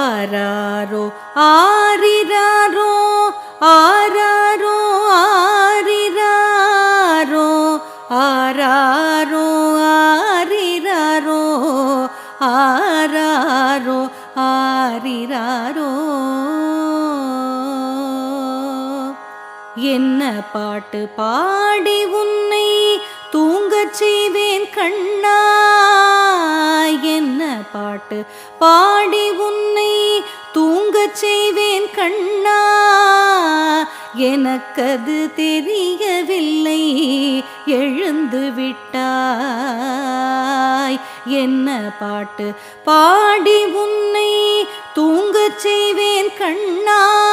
ஆராரோ ஆரிராரோ ஆராரோ ஆரிராரோ ஆராரோ ஆரிராரோ ஆராரோ ஆரிராரோ. என்ன பாட்டு பாடி உன்னை தூங்கச் செய்வேன் கண்ணா? பாட்டு பாடி உன்னை தூங்கச் செய்வேன் கண்ணா. எனக்கது தெரியவில்லை எழுந்து விட்டாய். என்ன பாட்டு பாடி உன்னை தூங்கச் செய்வேன் கண்ணா.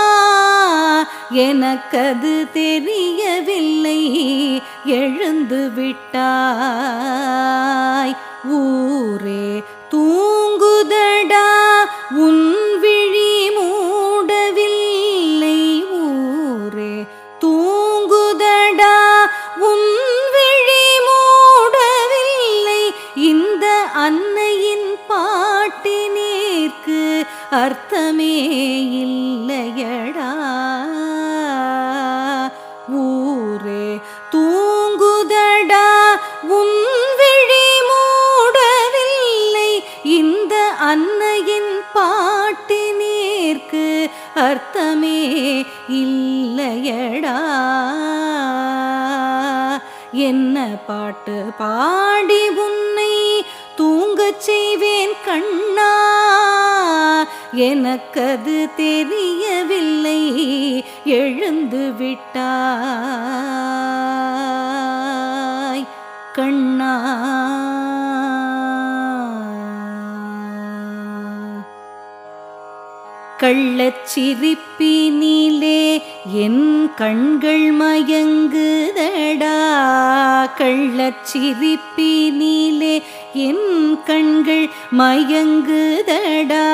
எனக்கது தெரியவில்லை எழுந்து விட்டாய். அர்த்தமே இல்லையடா. ஊரே தூங்குதடா. உன் விழி மூடவில்லை. இந்த அன்னையின் பாட்டினேற்கு அர்த்தமே இல்லையடா. என்ன பாட்டு பாடி உன்னை தூங்கச் செய்வேன் கண்ணா. எனக்கது தெரியவில்லை. எழுந்து விட்டாய் கள்ளச்சிரிப்பினிலே என் கண்கள் மயங்குதடா. கள்ளச்சிரிப்பினிலே என் கண்கள் மயங்குதடா.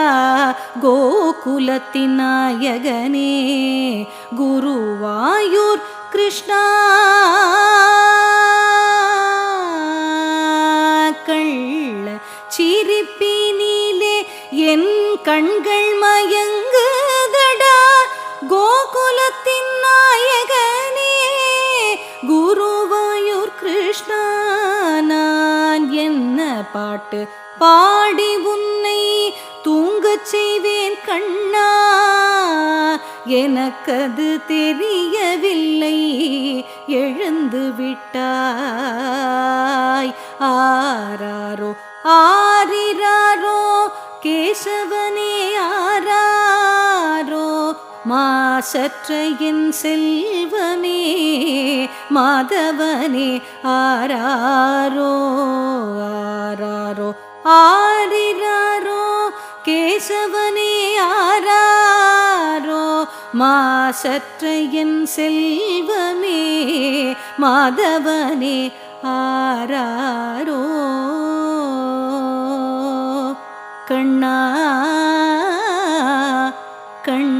கோகுலத்தின் நாயகனே குருவாயூர் கிருஷ்ணா. கள்ள சிரிப்பினிலே என் கண்கள் பாட்டு பாடி உன்னை தூங்கச் செய்வேன் கண்ணா. எனக்கது தெரியவில்லை எழுந்து விட்டா மாசற்றையின் செல்வமே மாதவனே ஆராரோ ஆராரோ ஆரிராரோ கேசவனே ஆராரோ மாசற்றையின் செல்வமே மாதவனே ஆராரோ. கண்ணா கண்